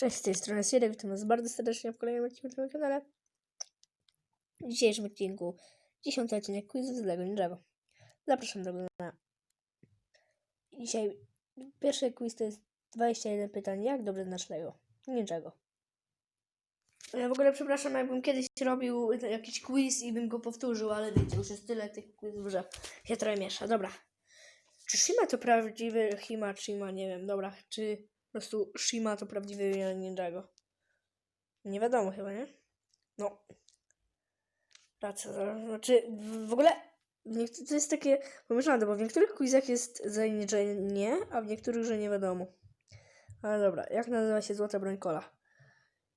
Cześć, z tej strony Sierek, witam was bardzo serdecznie w kolejnym odcinku na moim kanale. W dzisiejszym odcinku 10 odcinek quizu z Lego Ninjago. Zapraszam do oglądania. Dzisiaj pierwszy quiz to jest 21 pytań, jak dobrze znasz Lego Ninjago. Ja w ogóle przepraszam, jakbym kiedyś robił jakiś quiz i bym go powtórzył, ale wiecie, już jest tyle tych quizów, że się trochę miesza. Dobra. Czy Shima to prawdziwy Hima, Shima, nie wiem, dobra. Czy po prostu Shima to prawdziwy Ninjago? Nie wiadomo chyba, nie? No. Racja, znaczy w- ogóle to jest takie pomyślane, bo w niektórych quizach jest że nie, a w niektórych, że nie wiadomo. Ale dobra, jak nazywa się złota broń kola?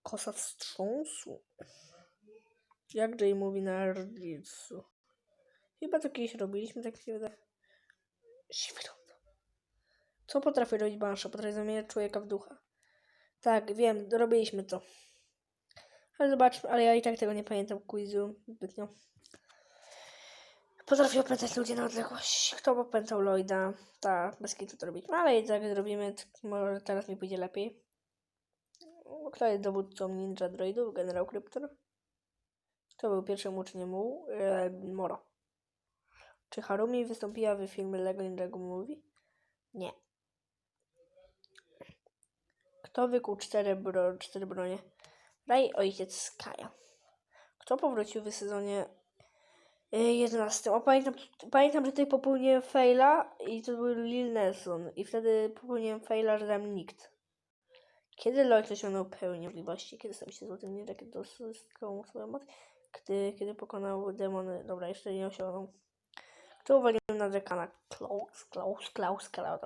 Kosa wstrząsu. Jak Jay mówi na Rditsu? Chyba to kiedyś robiliśmy, tak się wydaje. Świetnie. Co potrafi robić Bansha? Potrafi zamieniać człowieka w ducha. Tak, wiem, robiliśmy to. Ale zobaczmy, ale ja i tak tego nie pamiętam quizu zbytnio. Potrafi opętać ludzi na odległość. Kto opętał Lloyda? Tak, bez kitu to robiliśmy, ale i tak zrobimy, może teraz mi pójdzie lepiej. Kto jest dowódcą ninja droidów? Generał Kryptor? Kto był pierwszym uczniem mu? E, Moro. Czy Harumi wystąpiła w filmie Lego Ninjago Movie? Nie. Kto wykuł cztery, bro, cztery bronie? Raj, ojciec Skaja. Kto powrócił w sezonie y, 11? O, pamiętam, pamiętam, że tutaj popełniłem faila i to był Lil Nelson. I wtedy popełniłem faila, że tam nikt. Kiedy Lloyd osiągnął pełnię możliwości? Kiedy stał się złotym ninja? Kiedy dostał swoją moc? Kiedy, kiedy pokonał demony? Dobra, jeszcze nie osiągnął. Kto uwalił na dekana? Klaus, Klaus, Klaus, Klaus.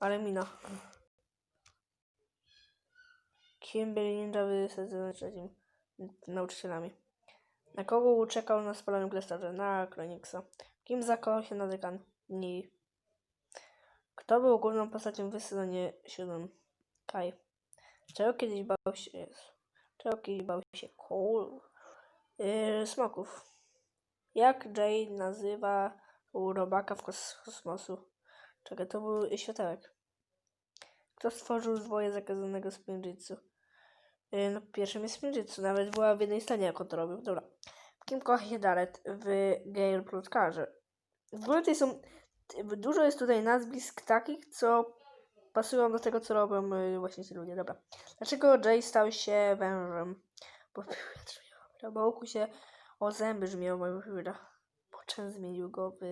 Ale mina. Kim byli ninja w sezonie trzecim? Nauczycielami. Na kogo czekał na spalonym klasztorze? Na Kroniksa. Kim zakochał się na dekan? Nie. Kto był główną postacią w sezonie siódmym? Kai. Czego kiedyś bał się... Czego kiedyś bał się Cole? Yy, smoków. Jak Jay nazywa robaka w kos kosmosu? Czekaj, to był światełek. Kto stworzył zwoje zakazanego spinjitsu? Yy, no, pierwszym jest spinjitsu. Nawet była w jednej scenie, jak on to robił. Dobra. Kim kocha się Daret w Gale Plotkarze? W ogóle tutaj są... Dużo jest tutaj nazwisk takich, co pasują do tego, co robią yy, właśnie ci ludzie. Dobra. Dlaczego Jay stał się wężem? Bo bo łuku się o zęby brzmiał mojego. Po czym zmienił go w...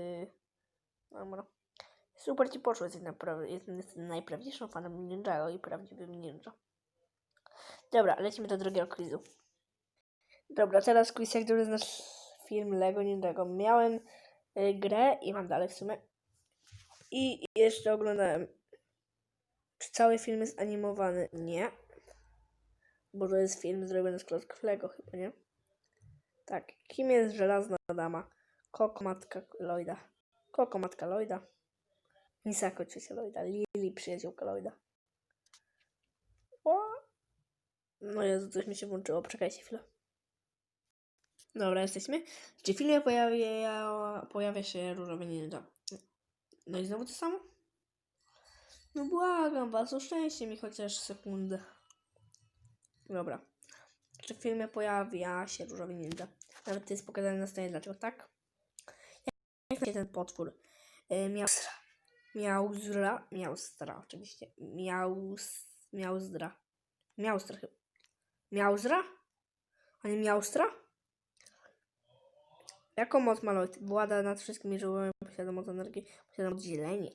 Dobra. Super ci poszło, naprawdę, jesteś najprawdziwszym fanem Ninjago i prawdziwym ninja. Dobra, lecimy do drugiego quizu. Dobra, teraz quiz, jak dobrze znasz film Lego Ninjago. Miałem y, grę i mam dalej w sumie. I jeszcze oglądałem. Czy cały film jest animowany? Nie. Bo to jest film zrobiony z klocków Lego chyba, nie? Tak. Kim jest żelazna dama? Koko matka Lloyda. Koko matka Lloyda. Misako ciocia Lloyda. Lili przyjaciółka Lloyda. O! No Jezu, coś mi się włączyło. Poczekajcie chwilę. Dobra, jesteśmy. Czy filmie pojawia, pojawia się różowy ninja? No i znowu to samo? No błagam was, uszczęście mi chociaż sekundę. Dobra. Czy w filmie pojawia się różowy ninja? Nawet jest pokazane na scenie, dlaczego tak? Jak się ten potwór? E, miaustra. Miauzra. Miaustra, oczywiście. Miaus... Miauzdra. Miaustra chyba. Miauzra? A nie Miaustra? Jaką moc ma Lloyd? Włada nad wszystkimi żyłami, posiada moc energii, posiada moc zieleni.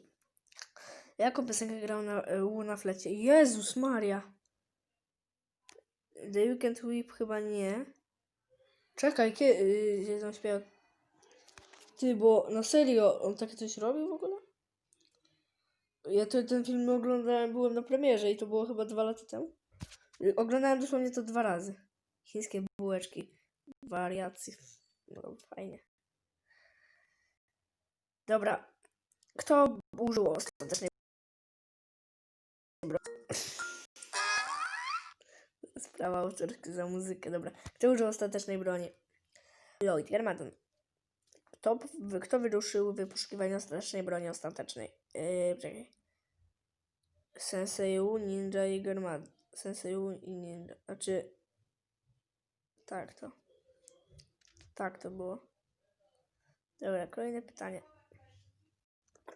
Jaką piosenkę grał na, na flecie? Jezus Maria! The Weekend Whip chyba nie. Czekaj, kiedy tam śpiewał? Ty, bo na serio, on takie coś robił w ogóle? Ja to, ten film oglądałem, byłem na premierze i to było chyba dwa lata temu. Oglądałem dosłownie to dwa razy. Chińskie bułeczki. Wariacje. No, fajnie. Dobra. Kto użył ostatecznej Sprawa autorska za muzykę, dobra. Kto użył ostatecznej broni? Lloyd Garmadon. Kto, kto wyruszył w ostatecznej broni ostatecznej? Yy, czekaj. Senseiu, Ninja i Germad. Senseiu i Ninja. Znaczy... Tak to. Tak to było. Dobra, kolejne pytanie.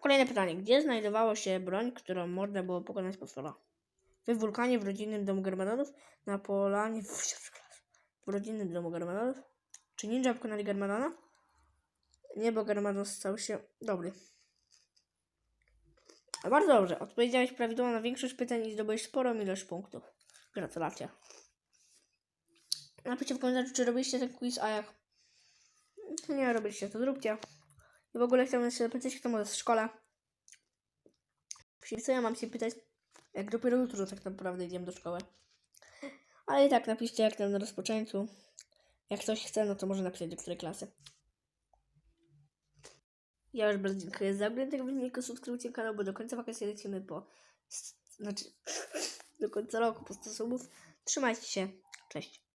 Kolejne pytanie. Gdzie znajdowało się broń, którą można było pokonać potwora? W wulkanie, w rodzinnym domu Germanonów, na polanie... W, w rodzinnym domu Germanonów? Czy ninja pokonali Germanona? Nie, bo Germanon stał się dobry. Bardzo dobrze. Odpowiedziałeś prawidłowo na większość pytań i zdobyłeś sporą ilość punktów. Gratulacje. Napiszcie w komentarzu, czy robiliście ten quiz, a jak nie robiliście, to zróbcie. I w ogóle chciałbym się zapytać, kto może w szkole. Czyli co ja mam się pytać, jak dopiero jutro tak naprawdę idziemy do szkoły. Ale i tak napiszcie jak tam na rozpoczęciu. Jak ktoś chce, no to może napisać do której klasy. Ja już bardzo dziękuję za oglądanie filmiku, subskrybujcie kanał, bo do końca wakacji lecimy po... Znaczy, do końca roku po 100 subów. Trzymajcie się, cześć.